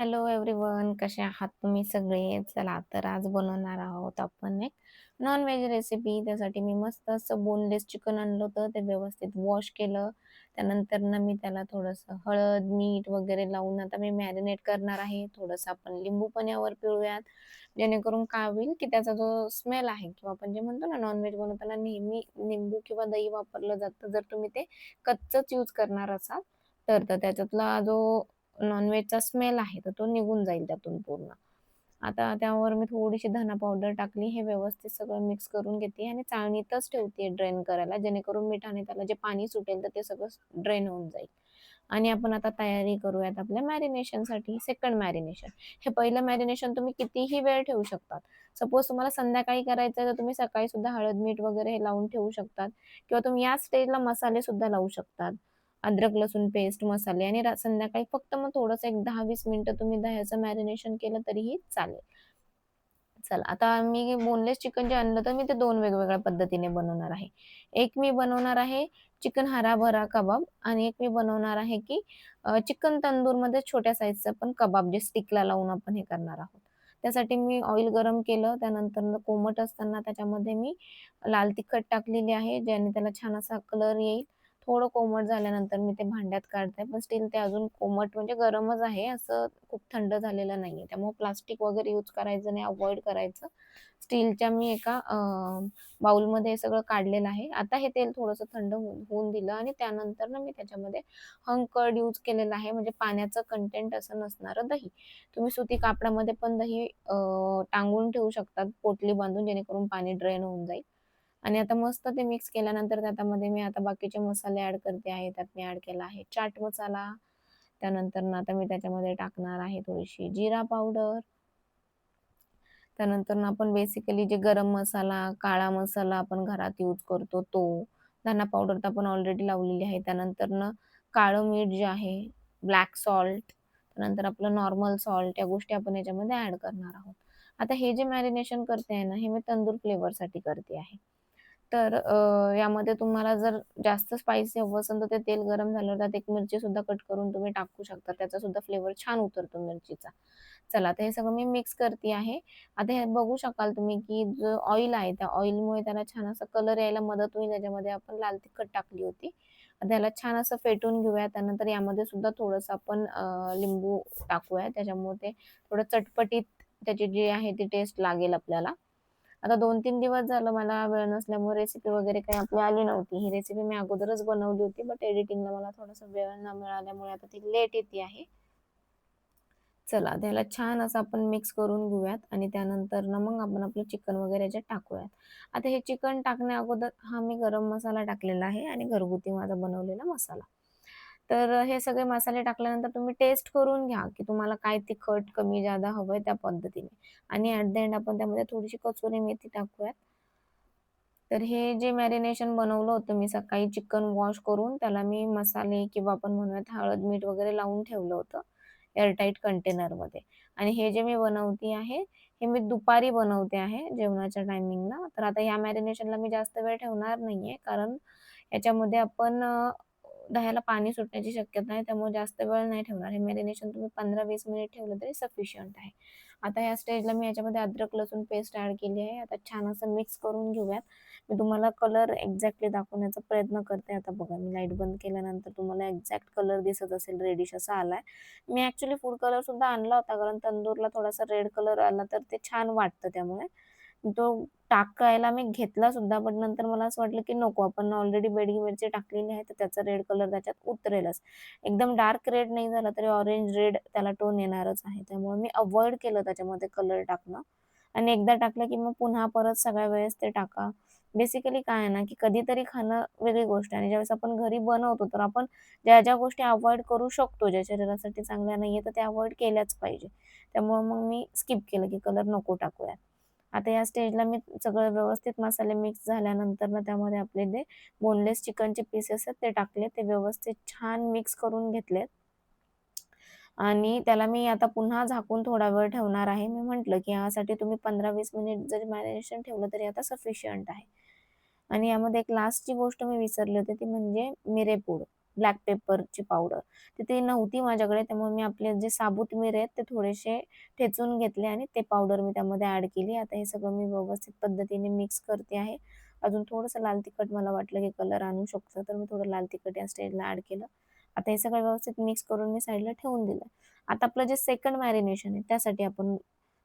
Hello everyone कसे आहात तुम्ही सगळे? चला तर आज बनवणार आहोत आपण एक नॉन व्हेज रेसिपी त्यासाठी मी मस्त असं बोनलेस चिकन आणलं होतं. ते व्यवस्थित वॉश केलं. त्यानंतर ना मी त्याला थोडंसं हळद मीठ वगैरे लावून आता मी मॅरिनेट करणार आहे. थोडंसं आपण लिंबू पण यावर पिळूयात. जेणेकरून काय होईल की त्याचा जो स्मेल आहे किंवा आपण जे म्हणतो ना नॉनव्हेज बनवताना नेहमी लिंबू किंवा दही वापरलं जातं. जर तुम्ही ते कच्चच यूज करणार असाल तर तर त्याच्यातला जो नॉनव्हेजचा स्मेल आहे तर तो निघून जाईल त्यातून पूर्ण. आता त्यावर मी थोडीशी धना पावडर टाकली हे व्यवस्थित सगळं मिक्स करून घेते आणि चाळणीतच ठेवते ड्रेन करायला जेणेकरून मिठाने त्याला जे पाणी सुटेल तर ते सगळं ड्रेन होऊन जाईल. आणि आपण आता तयारी करूयात आपल्या मॅरिनेशनसाठी सेकंड मॅरिनेशन हे पहिलं मॅरिनेशन तुम्ही कितीही वेळ ठेवू शकतात. सपोज तुम्हाला संध्याकाळी करायचं तर तुम्ही सकाळी सुद्धा हळद मीठ वगैरे हे लावून ठेवू शकतात. किंवा तुम्ही या स्टेजला मसाले सुद्धा लावू शकतात. अद्रक लसूण पेस्ट मसाले आणि संध्याकाळी फक्त मग थोडंसं एक दहा वीस मिनिटं तुम्ही दह्याचं मॅरिनेशन केलं तरीही चालेल. चला आता मी बोनलेस चिकन जे आणलं तर मी ते दोन वेगवेगळ्या पद्धतीने बनवणार आहे. एक मी बनवणार आहे चिकन हरा भरा कबाब आणि एक मी बनवणार आहे की चिकन तंदूरमध्ये छोट्या साईजचा पण कबाब जे स्टिकला लावून आपण हे करणार आहोत. त्यासाठी मी ऑइल गरम केलं त्यानंतर कोमट असताना त्याच्यामध्ये मी लाल तिखट टाकलेली आहे ज्याने त्याला छान असा कलर येईल. थोडं कोमट झाल्यानंतर मी ते भांड्यात काढते. पण स्टील ते अजून कोमट म्हणजे गरमच आहे. असं खूप थंड झालेलं नाहीये. त्यामुळे प्लास्टिक वगैरे यूज करायचं नाही अवॉइड करायचं. स्टीलच्या मी एका बाउलमध्ये हे सगळं काढलेलं आहे. आता हे तेल थोडंसं थंड होऊन दिलं आणि त्यानंतर ना मी त्याच्यामध्ये हंकर्ड यूज केलेलं आहे. म्हणजे पाण्याचं कंटेंट असं नसणारं दही. तुम्ही सुती कापडामध्ये पण दही टांगून ठेवू शकतात. पोटली बांधून जेणेकरून पाणी ड्रेन होऊन जाईल. आणि आता मस्त ते मिक्स केल्यानंतर त्यामध्ये मी आता बाकीचे मसाले ऍड करते आहे. त्यात मी ऍड केला आहे चाट मसाला. त्यानंतर ना आता मी त्याच्यामध्ये टाकणार आहे थोडीशी जिरा पावडर त्यानंतर ना आपण बेसिकली जे गरम मसाला काळा मसाला आपण घरात यूज करतो तो धना पावडर तर आपण ऑलरेडी लावलेली आहे. त्यानंतर ना काळं मीठ जे आहे ब्लॅक सॉल्ट त्यानंतर आपलं नॉर्मल सॉल्ट या गोष्टी आपण याच्यामध्ये ऍड करणार आहोत. आता हे जे मॅरिनेशन करते आहे ना हे मी तंदूर फ्लेवरसाठी करते आहे. तर यामध्ये तुम्हाला जर जास्त स्पायसी हवं असेल तर ते तेल गरम झाल्यावर त्यात एक मिरची सुद्धा कट करून तुम्ही टाकू शकता. त्याचा सुद्धा फ्लेवर छान उतरतो मिरचीचा. चला तर हे सगळं मी मिक्स करते आहे. आता हे बघू शकाल तुम्ही की जो ऑइल आहे त्या ऑइलमुळे त्याला छान असा कलर यायला मदत होईल. त्याच्यामध्ये आपण लाल तिखट टाकली होती. त्याला छान असं फेटून घेऊया. त्यानंतर यामध्ये सुद्धा थोडंसं आपण लिंबू टाकूया. त्याच्यामुळे ते थोडं चटपटीत त्याची जी आहे ती टेस्ट लागेल आपल्याला. आता दोन तीन दिवस झालं मला वेळ नसल्यामुळे रेसिपी वगैरे काही आपली आली नव्हती. ही रेसिपी मी अगोदरच बनवली होती बट एडिटिंगला मला थोडासा वेळ न मिळाल्यामुळे आता ती लेट येते आहे. चला त्याला छान असं आपण मिक्स करून घेऊयात आणि त्यानंतर ना मग आपण आपलं चिकन वगैरे याच्यात टाकूयात. आता हे चिकन टाकण्या अगोदर हा मी गरम मसाला टाकलेला आहे आणि घरगुती माझा बनवलेला मसाला. तर हे सगळे मसाले टाकल्यानंतर तुम्ही टेस्ट करून घ्या की तुम्हाला काय तिखट कमी जादा हवंय त्या पद्धतीने. आणि ऍट द एंड आपण त्यामध्ये थोडीशी कचोरी मेथी टाकूयात. तर हे जे मॅरिनेशन बनवलं होतं मी सकाळी चिकन वॉश करून त्याला मी मसाले किंवा आपण म्हणूयात हळद मीठ वगैरे लावून ठेवलं होतं एअरटाईट कंटेनरमध्ये आणि हे जे मी बनवते आहे हे मी दुपारी बनवते आहे जेवणाच्या टायमिंगला तर आता ह्या मॅरिनेशनला मी जास्त वेळ ठेवणार नाहीये कारण याच्यामध्ये आपण दह्याला पाणी सुटण्याची शक्यता आहे त्यामुळे जास्त वेळ नाही ठेवणार. हे मॅरिनेशन तुम्ही पंधरा वीस मिनिट ठेवलं तरी सफिशियंट आहे. आता या स्टेजला मी याच्यामध्ये अद्रक लसूण पेस्ट ऍड केली आहे. आता छान असं मिक्स करून घेऊयात. मी तुम्हाला कलर एक्झॅक्टली दाखवण्याचा प्रयत्न करते. आता बघा मी लाइट बंद केल्यानंतर तुम्हाला एक्झॅक्ट कलर दिसत असेल. रेडिश असा आलाय. मी ऍक्च्युली फूड कलर सुद्धा आणला होता कारण तंदूरला थोडासा रेड कलर आला तर ते छान वाटतं त्यामुळे. तो टाकायला मी घेतला सुद्धा पण नंतर मला असं वाटलं की नको आपण ऑलरेडी बेडगी मिरची टाकलेली आहे तर त्याचा रेड कलर त्याच्यात उतरेलच. एकदम डार्क रेड नाही झाला तरी ऑरेंज रेड त्याला टोन येणारच आहे. त्यामुळे मी अवॉइड केलं त्याच्यामध्ये कलर टाकणं. आणि एकदा टाकलं की मग पुन्हा परत सगळ्या वेळेस ते टाका. बेसिकली काय आहे ना की कधीतरी खाणं वेगळी गोष्ट आहे. आणि ज्यावेळेस आपण घरी बनवतो तर आपण ज्या ज्या गोष्टी अवॉइड करू शकतो ज्या शरीरासाठी चांगल्या नाहीये तर त्या अवॉइड केल्याच पाहिजे. त्यामुळे मग मी स्किप केलं की कलर नको टाकूया आता या स्टेजला मी सगळं व्यवस्थित मसाले मिक्स झाल्यानंतर ना त्यामध्ये आपले जे बोनलेस चिकनचे पीसेस आहेत ते टाकले ते व्यवस्थित छान मिक्स करून घेतलेत. आणि त्याला मी आता पुन्हा झाकून थोडा वेळ ठेवणार आहे. मी म्हटलं की यासाठी तुम्ही पंधरा वीस मिनिट जरी मॅरिनेशन ठेवलं तरी आता सफिशियंट आहे. आणि यामध्ये एक लास्टची गोष्ट मी विसरली होती ती म्हणजे मिरेपूड ब्लॅक पेपरची पावडर तर ती नव्हती माझ्याकडे त्यामुळे मी आपले जे साबूत मिरे आहेत ते थोडेसे ठेचून घेतले आणि ते पावडर मी त्यामध्ये ॲड केली. आता हे सगळं मी व्यवस्थित पद्धतीने मिक्स करते आहे. अजून थोडंसं लाल तिखट मला वाटलं की कलर आणू शकतं तर मी थोडं लाल तिखट या स्टेजला ॲड केलं. आता हे सगळं व्यवस्थित मिक्स करून मी साईडला ठेवून दिलं. आता आपलं जे सेकंड मॅरिनेशन आहे त्यासाठी आपण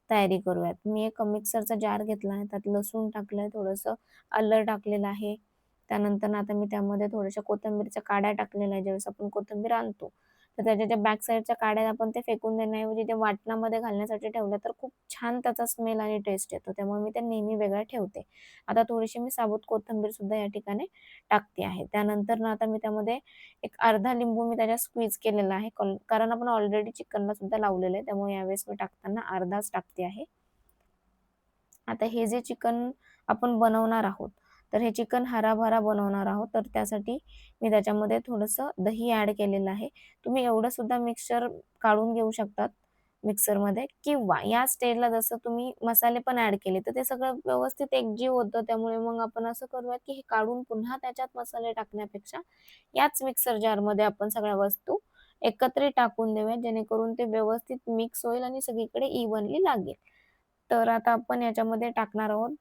तयारी करूयात. मी एक मिक्सरचा जार घेतला आहे त्यात लसूण टाकलं आहे थोडंसं आलं टाकलेलं आहे. त्यानंतर आता मी त्यामध्ये थोड्याशा कोथिंबीरच्या काड्या टाकलेल्या ज्यावेळेस आपण कोथिंबीर आणतो तर त्याच्या ज्या बॅक साईडच्या काड्या आपण ते फेकून देण्याऐवजी ते वाटणामध्ये घालण्यासाठी ठेवलं तर खूप छान त्याचा स्मेल आणि टेस्ट येतो. त्यामुळे मी त्या नेहमी वेगळ्या ठेवते. आता थोडीशी मी साबूत कोथिंबीर सुद्धा या ठिकाणी टाकते आहे. त्यानंतर ना आता मी त्यामध्ये एक अर्धा लिंबू मी त्याच्यात स्क्वीज केलेला आहे. कारण आपण ऑलरेडी चिकनला सुद्धा लावलेलं आहे त्यामुळे यावेळेस मी टाकताना अर्धाच टाकते आहे. आता हे जे चिकन आपण बनवणार आहोत तर हे चिकन हराभरा बनवणार आहोत. तर त्यासाठी मी त्याच्यामध्ये थोडंसं दही ॲड केलेलं आहे. तुम्ही एवढं सुद्धा मिक्सचर काढून घेऊ शकतात मिक्सरमध्ये किंवा या स्टेजला जसं तुम्ही मसाले पण ऍड केले तर ते सगळं व्यवस्थित एकजीव होतं. त्यामुळे मग आपण असं करूयात की हे काढून पुन्हा त्याच्यात मसाले टाकण्यापेक्षा याच मिक्सर जारमध्ये आपण सगळ्या वस्तू एकत्रित टाकून देऊया जेणेकरून ते व्यवस्थित मिक्स होईल आणि सगळीकडे इव्हनली लागेल. तर आता आपण याच्यामध्ये टाकणार आहोत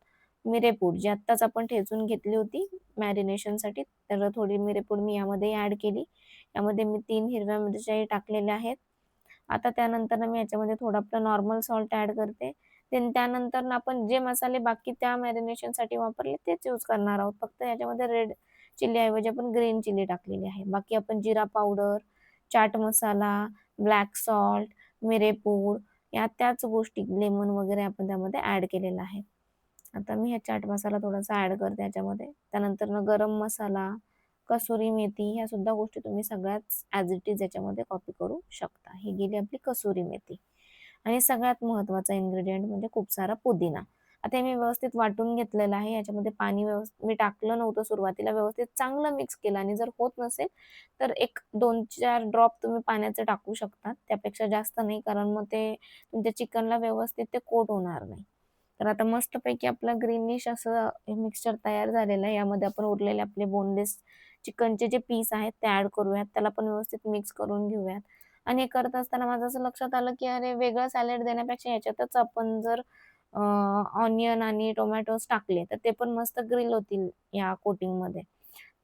मिरेपूड जी आत्ताच आपण ठेचून घेतली होती मॅरिनेशनसाठी तर थोडी मिरेपूड मी यामध्ये ॲड केली. यामध्ये मी तीन हिरव्या मिरच्याही टाकलेल्या आहेत. आता त्यानंतर मी याच्यामध्ये थोडं आपलं नॉर्मल सॉल्ट ॲड करते. देन त्यानंतर आपण जे मसाले बाकी त्या मॅरिनेशनसाठी वापरले तेच यूज करणार आहोत. फक्त याच्यामध्ये रेड चिली ऐवजी आपण ग्रीन चिली टाकलेली आहे. बाकी आपण जिरा powder chaat masala black salt मिरेपूड या त्याच गोष्टी लेमन वगैरे आपण त्यामध्ये ॲड केलेलं आहे. आता मी ह्या चाट मसाला थोडासा ॲड करते याच्यामध्ये त्यानंतर गरम मसाला कसुरी मेथी ह्या सुद्धा गोष्टी तुम्ही सगळ्याच ॲज इट इज याच्यामध्ये कॉपी करू शकता. ही गेली आपली कसुरी मेथी. आणि सगळ्यात महत्त्वाचा इन्ग्रेडियंट म्हणजे खूप सारा पुदिना. आता हे मी व्यवस्थित वाटून घेतलेलं आहे. याच्यामध्ये पाणी व्यवस्थित मी टाकलं नव्हतं सुरुवातीला व्यवस्थित चांगलं मिक्स केलं आणि जर होत नसेल तर एक दोन चार ड्रॉप तुम्ही पाण्याचं टाकू शकता. त्यापेक्षा जास्त नाही कारण मग ते तुमच्या चिकनला व्यवस्थित ते कोट होणार नाही. तर आता मस्तपैकी आपलं ग्रीनिश असं मिक्सचर तयार झालेलं आहे. यामध्ये आपण उरलेले आपले बोनलेस चिकनचे जे पीस आहेत ते ॲड करूयात. त्याला पण व्यवस्थित मिक्स करून घेऊयात. आणि हे करत असताना माझं असं लक्षात आलं की अरे वेगळं सॅलेड देण्यापेक्षा याच्यातच आपण जर ऑनियन आणि टोमॅटोज टाकले तर ते पण मस्त ग्रिल होतील या कोटिंगमध्ये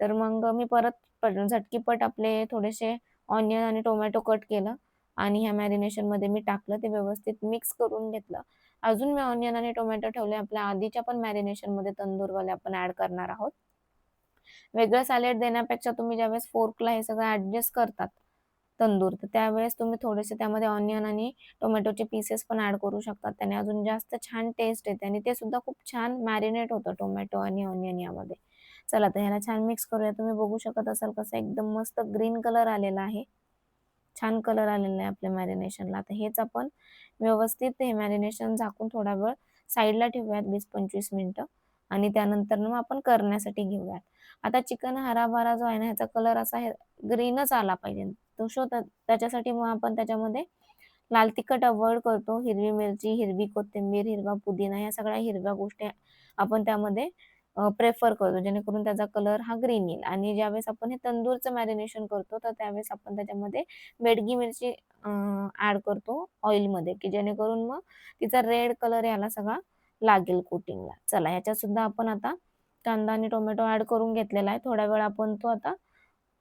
तर मग मी परत झटकीपट आपले थोडेसे ऑनियन आणि टोमॅटो कट केलं आणि ह्या मॅरिनेशनमध्ये मी टाकलं. ते व्यवस्थित मिक्स करून घेतलं. अजून मी ऑनियन आणि टोमॅटो ठेवले. आपल्या आधीच्या पण मॅरिनेशनमध्ये तंदूरवाले आपण ऍड करणार आहोत. वेगळं सॅलेड देण्यापेक्षा तुम्ही ज्यावेळेस फोर्कला हे सगळं ऍडजस्ट करतात तंदूर तर त्यावेळेस तुम्ही थोडेसे त्यामध्ये ऑनियन आणि टोमॅटोचे पीसेस पण ऍड करू शकतात. त्याने अजून जास्त छान टेस्ट येते आणि ते सुद्धा खूप छान मॅरिनेट होतं टोमॅटो आणि ऑनियन यामध्ये. चला तर ह्याला छान मिक्स करूया. तुम्ही बघू शकत असाल कसं एकदम मस्त ग्रीन कलर आलेला आहे. छान कलर आलेला आहे आपल्या मॅरिनेशनला तर हेच आपण व्यवस्थित हे मॅरिनेशन झाकून थोडा वेळ साईडला ठेवूयात वीस पंचवीस मिनटं. आणि त्यानंतर मग आपण करण्यासाठी घेऊयात. आता चिकन हराभरा जो आहे ना ह्याचा कलर असा ग्रीनच आला पाहिजे. तो शो त्याच्यासाठी मग आपण त्याच्यामध्ये लाल तिखट अवॉइड करतो. हिरवी मिरची हिरवी कोथिंबीर हिरवा पुदिना या सगळ्या हिरव्या गोष्टी आपण त्यामध्ये प्रेफर करतो जेणेकरून त्याचा कलर हा ग्रीन येईल. आणि ज्यावेळेस आपण हे तंदूरचं मॅरिनेशन करतो तर त्यावेळेस आपण त्याच्यामध्ये बेडगी मिरची ॲड करतो ऑइलमध्ये की जेणेकरून मग तिचा रेड कलर याला सगळा लागेल कोटिंगला चला ह्याच्यात सुद्धा आपण आता कांदा आणि टोमॅटो ॲड करून घेतलेला आहे. थोड्या वेळ आपण तो आता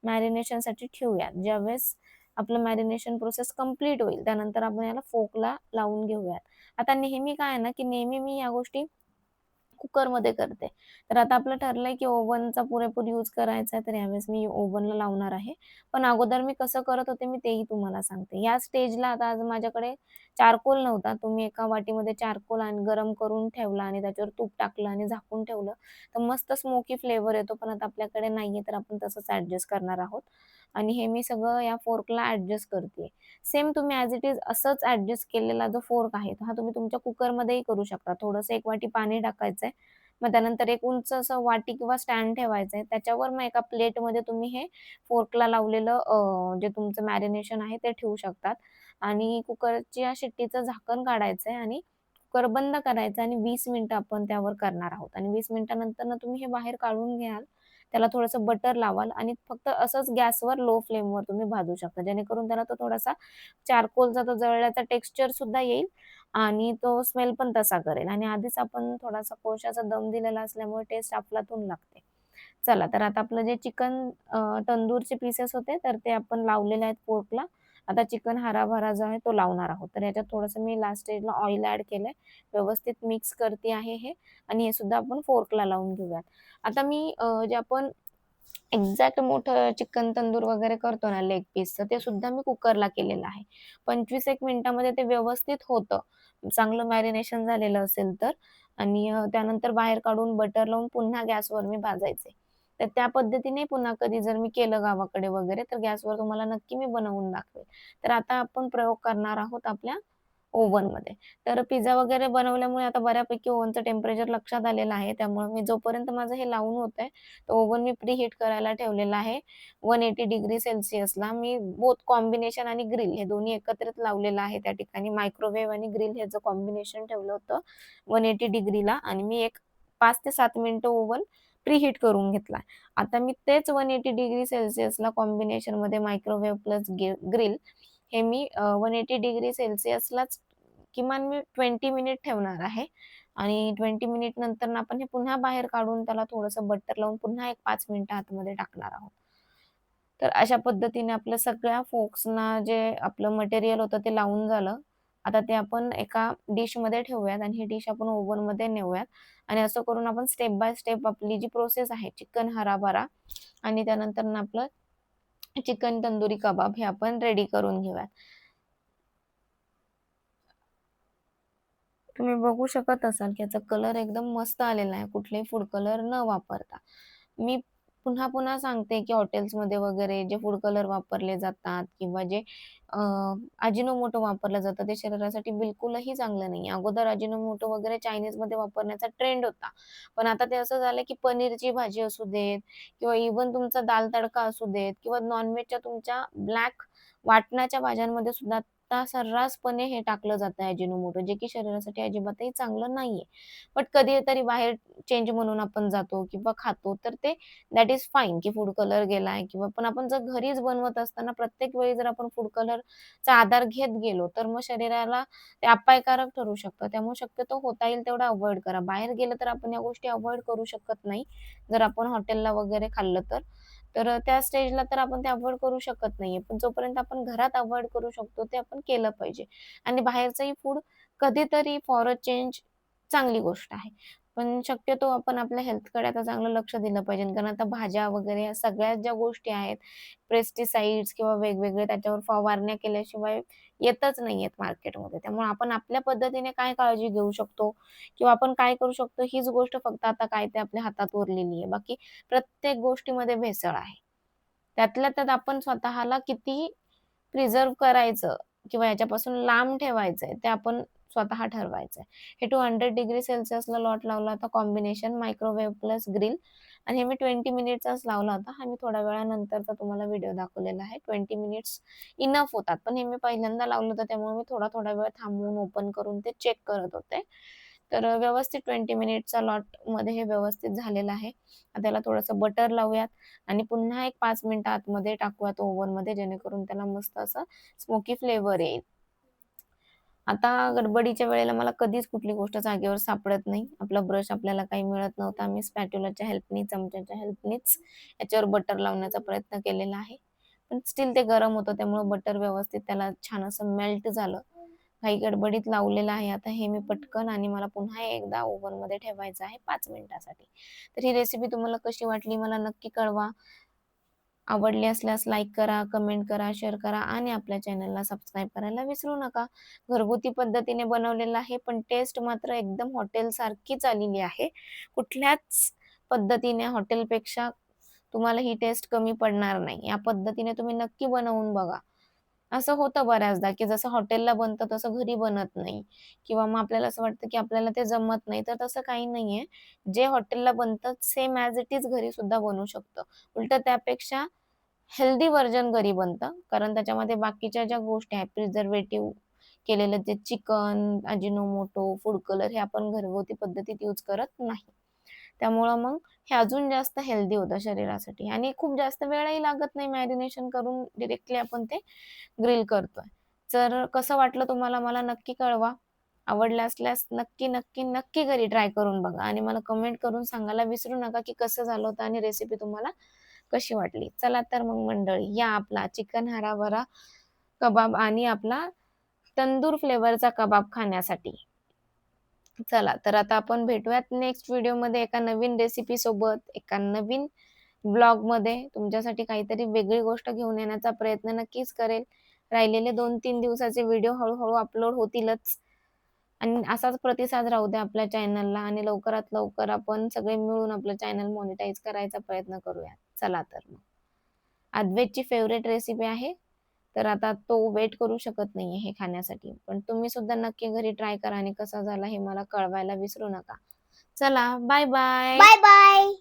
मॅरिनेशनसाठी ठेवूयात. ज्यावेळेस आपलं मॅरिनेशन प्रोसेस कंप्लीट होईल त्यानंतर आपण याला फोकला लावून घेऊयात. आता नेहमी काय आहे ना की नेहमी मी या गोष्टी कुकरमध्ये करते. तर आता आपलं ठरलंय की ओव्हनचा पुरेपूर यूज करायचा आहे तर यावेळेस मी ओव्हनला लावणार आहे. पण अगोदर मी कसं करत होते मी तेही तुम्हाला सांगते. या स्टेजला आता आज माझ्याकडे चारकोल नव्हता. तुम्ही एका वाटीमध्ये चारकोल आणि गरम करून ठेवला आणि त्याच्यावर तूप टाकलं आणि झाकून ठेवलं. तर मस्त स्मोकी फ्लेवर येतो पण आता आपल्याकडे नाहीये तर आपण तसंच ऍडजस्ट करणार आहोत. आणि हे मी सगळं या फोर्कला ऍडजस्ट करते सेम तुम्ही ॲज इट इज असंच ऍडजस्ट केलेला जो फोर्क आहे हा तुम्ही तुमच्या कुकरमध्येही करू शकता. थोडंसं एक वाटी पाणी टाकायचं आहे मग त्यानंतर एक उंच असं वाटी किंवा स्टँड ठेवायचं आहे त्याच्यावर मग एका प्लेटमध्ये तुम्ही हे फोर्कला लावलेलं जे तुमचं मॅरिनेशन आहे ते ठेवू शकतात. आणि कुकरच्या शिट्टीचं झाकण काढायचं आहे आणि कुकर बंद करायचं आणि वीस मिनिटं आपण त्यावर करणार आहोत. आणि वीस मिनिटानंतर तुम्ही हे बाहेर काढून घ्याल. त्याला थोडंसं बटर लावाल आणि फक्त असंच गॅसवर लो फ्लेमवर तुम्ही भाजू शकता. जेणेकरून त्याला तो थोडासा चारकोलचा तो जळल्याचा टेक्स्चर सुद्धा येईल आणि तो स्मेल पण तसा करेल. आणि आधीच आपण थोडासा कोळशाचा दम दिलेला असल्यामुळे टेस्ट आपलातून लागते. चला तर आता आपलं जे चिकन तंदूरचे पीसेस होते तर ते आपण लावलेले आहेत पोर्कला आता चिकन हराभरा जो आहे तो लावणार आहोत. तर याच्यात थोडंसं मी लास्ट स्टेजला ऑइल ऍड केलंय. व्यवस्थित मिक्स करते आहे हे. आणि हे सुद्धा आपण फोर्कला लावून घेऊयात. आता मी जे आपण एक्झॅक्ट मोठं चिकन तंदूर वगैरे करतो ना लेग पीसचं ते सुद्धा मी कुकरला केलेलं आहे. पंचवीस एक मिनिटामध्ये ते व्यवस्थित होतं. चांगलं मॅरिनेशन झालेलं असेल तर. आणि त्यानंतर बाहेर काढून बटर लावून पुन्हा गॅसवर मी भाजायचे. तर त्या पद्धतीने पुन्हा कधी जर मी केलं गावाकडे वगैरे तर गॅसवर तुम्हाला नक्की मी बनवून दाखवेल. तर आता आपण प्रयोग करणार आहोत आपल्या ओव्हनमध्ये तर पिझ्झा वगैरे बनवल्यामुळे आता बऱ्यापैकी ओव्हनचं टेम्परेचर लक्षात आलेलं आहे. त्यामुळे मी जोपर्यंत माझं हे लावून होत आहे तर ओव्हन मी प्री हीट करायला ठेवलेला आहे. वन एटी डिग्री सेल्सिअसला मी बोथ कॉम्बिनेशन आणि ग्रिल हे दोन्ही एकत्रित लावलेलं आहे. त्या ठिकाणी मायक्रोवेव्ह आणि ग्रिल ह्याचं कॉम्बिनेशन ठेवलं होतं वन एटी डिग्रीला आणि मी एक पाच ते सात मिनिटं ओव्हन प्रीहीट करून घेतला आता मी तेच वन एटी डिग्री सेल्सिअसला कॉम्बिनेशनमध्ये मायक्रोवेव्ह प्लस ग्रिल हे मी वन एटी डिग्री सेल्सिअसलाच किमान मी ट्वेंटी मिनिट ठेवणार आहे. आणि ट्वेंटी मिनिट नंतर आपण हे पुन्हा बाहेर काढून त्याला थोडंसं बटर लावून पुन्हा एक पाच मिनिटं आतमध्ये टाकणार आहोत. तर अशा पद्धतीने आपल्या सगळ्या फोक्सना जे आपलं मटेरियल होतं ते लावून झालं. आता ते आपण एका डिशमध्ये ठेवूयात आणि ही डिश आपण ओव्हनमध्ये नेऊयात. आणि असं करून आपण स्टेप बाय स्टेप आपली जी प्रोसेस आहे चिकन हराभरा आणि त्यानंतर आपलं चिकन तंदुरी कबाब हे आपण रेडी करून घेऊयात. तुम्ही बघू शकत असाल की याचा कलर एकदम मस्त आलेला आहे. कुठलेही फूड कलर न वापरता. मी पुन्हा पुन्हा सांगते की हॉटेल्समध्ये वगैरे जे फूड कलर वापरले जातात किंवा जे अजिनोमोटो वापरलं जातं ते शरीरासाठी बिलकुलही चांगलं नाही अगोदर अजिनोमोटो वगैरे चायनीजमध्ये वापरण्याचा ट्रेंड होता. पण आता ते असं झालं की पनीरची भाजी असू देत किंवा इव्हन तुमचा दाल तडका असू देत किंवा नॉनव्हेजच्या तुमच्या ब्लॅक वाटणाच्या भाज्यांमध्ये सुद्धा आता सर्रासपणे हे टाकलं जातं ॲजिनोमोटो जे की शरीरासाठी अजिबातही चांगलं नाहीये. बट कधीतरी बाहेर चेंज म्हणून आपण जातो किंवा खातो तर ते दॅट इज फाईन की फूड कलर गेलाय किंवा पण आपण जर घरीच बनवत असताना प्रत्येक वेळी जर आपण फूड कलरचा आधार घेत गेलो तर मग शरीराला ते अपायकारक ठरू शकतं. त्यामुळे शक्यतो होता येईल तेवढा अवॉइड करा. बाहेर गेलं तर आपण या गोष्टी अवॉइड करू शकत नाही. जर आपण हॉटेलला वगैरे खाल्लं तर. तर त्या स्टेजला तर आपण ते अवॉइड करू शकत नाहीये. पण जोपर्यंत आपण घरात अवॉइड करू शकतो ते आपण केलं पाहिजे. आणि बाहेरचंही फूड कधीतरी फॉर अ चेंज चांगली गोष्ट आहे. पण शक्यतो आपण आपल्या हेल्थकडे आता चांगलं लक्ष दिलं पाहिजे. कारण आता भाज्या वगैरे या सगळ्या ज्या गोष्टी आहेत, पेस्टिसाइड्स किंवा वेगवेगळे त्याच्यावर फवारण्या केल्याशिवाय येतच नाहीयेत मार्केटमध्ये. त्यामुळे आपण आपल्या पद्धतीने काय काळजी घेऊ शकतो किंवा आपण काय करू शकतो हीच गोष्ट फक्त आता काय ते आपल्या हातात उरलेली आहे. बाकी प्रत्येक गोष्टीमध्ये भेसळ आहे. त्यातल्या त्यात आपण स्वतःला किती प्रिझर्व्ह करायचं किंवा याच्यापासून लांब ठेवायचंय ते आपण स्वतः ठरवायचंय. हे टू हंड्रेड डिग्री सेल्सिअसला लॉट लावला होता कॉम्बिनेशन मायक्रोवेव्ह प्लस ग्रिल आणि हे मी ट्वेंटी मिनिट्सचाच लावला होता. हा मी थोड्या वेळानंतरचा तुम्हाला व्हिडिओ दाखवलेला आहे. ट्वेंटी मिनिट्स इनफ होतात. पण हे मी पहिल्यांदा लावलं होतं त्यामुळे मी थोडा-थोडा वेळ थांबवून ओपन करून ते चेक करत होते. तर व्यवस्थित ट्वेंटी मिनिटचा लॉटमध्ये हे व्यवस्थित झालेलं आहे. त्याला थोडंसं बटर लावूयात आणि पुन्हा एक पाच मिनिटं आतमध्ये टाकूयात ओव्हनमध्ये जेणेकरून त्याला मस्त असं स्मोकी फ्लेवर येईल. आता गडबडीच्या वेळेला मला कधीच कुठली गोष्ट जागेवर सापडत नाही. आपला ब्रश आपल्याला काही मिळत नव्हता. मी स्पॅट्युलाच्या हेल्पनी, चमच्याच्या हेल्पनीच याच्यावर बटर लावण्याचा प्रयत्न केलेला आहे. पण स्टील ते गरम होतं त्यामुळे बटर व्यवस्थित त्याला छान असं मेल्ट झालं. काही गडबडीत लावलेलं आहे. आता हे मी पटकन आणि मला पुन्हा एकदा ओव्हनमध्ये ठेवायचं आहे पाच मिनिटासाठी. तर ही रेसिपी तुम्हाला कशी वाटली मला नक्की कळवा. आवडली असल्यास लाईक करा, कमेंट करा, शेअर करा आणि आपल्या चॅनलला सबस्क्राईब करायला विसरू नका. घरगुती पद्धतीने बनवलेलं आहे, पण टेस्ट मात्र एकदम हॉटेलसारखीच आलेली आहे. कुठल्याच पद्धतीने हॉटेलपेक्षा तुम्हाला ही टेस्ट कमी पडणार नाही. या पद्धतीने तुम्ही नक्की बनवून बघा. असं होतं बऱ्याचदा, की जसं हॉटेलला बनतं तसं घरी बनत नाही किंवा मग आपल्याला असं वाटतं, की आपल्याला ते जमत नाही. तर तसं काही नाहीये. जे हॉटेलला बनतं सेम ॲज इट इज घरी सुद्धा बनू शकतं. उलटं त्यापेक्षा हेल्दी व्हर्जन घरी बनतं. कारण त्याच्यामध्ये बाकीच्या ज्या गोष्टी आहेत प्रिझर्वेटिव्ह केलेलं जे चिकन, अजिनोमोटो, फूड कलर हे आपण घरगुती पद्धतीत यूज करत नाही. त्यामुळं मग हे अजून जास्त हेल्दी होतं शरीरासाठी आणि खूप जास्त वेळही लागत नाही मॅरिनेशन करून डिरेक्टली आपण ते ग्रिल करतोय तर कसं वाटलं तुम्हाला मला नक्की कळवा आवडलं असल्यास नक्की नक्की नक्की घरी ट्राय करून बघा आणि मला कमेंट करून सांगायला विसरू नका की कसं झालं होतं आणि रेसिपी तुम्हाला कशी वाटली? चला तर मग मंडळी या आपला चिकन हराभरा कबाब आणि आपला तंदूर फ्लेवरचा कबाब खाण्यासाठी. चला तर आता आपण भेटूयात नेक्स्ट व्हिडिओमध्ये एका नवीन रेसिपी सोबत एका नवीन ब्लॉगमध्ये. तुमच्यासाठी काहीतरी वेगळी गोष्ट घेऊन येण्याचा प्रयत्न नक्कीच करेल. राहिलेले दोन तीन दिवसाचे व्हिडिओ हळूहळू अपलोड होतीलच. आणि असाच प्रतिसाद राहू द्या आपल्या चॅनलला आणि लवकरात लवकर आपण सगळे मिळून आपलं चॅनल मॉनिटाईज करायचा प्रयत्न करूया चला तर मग. अद्वैतची फेवरेट रेसिपी आहे तर आता तो वेट करू शकत नाहीये हे खाण्यासाठी. पण तुम्ही सुद्धा नक्की घरी ट्राय करा आणि कसा झाला हे मला कळवायला विसरू नका. चला बाय बाय बाय बाय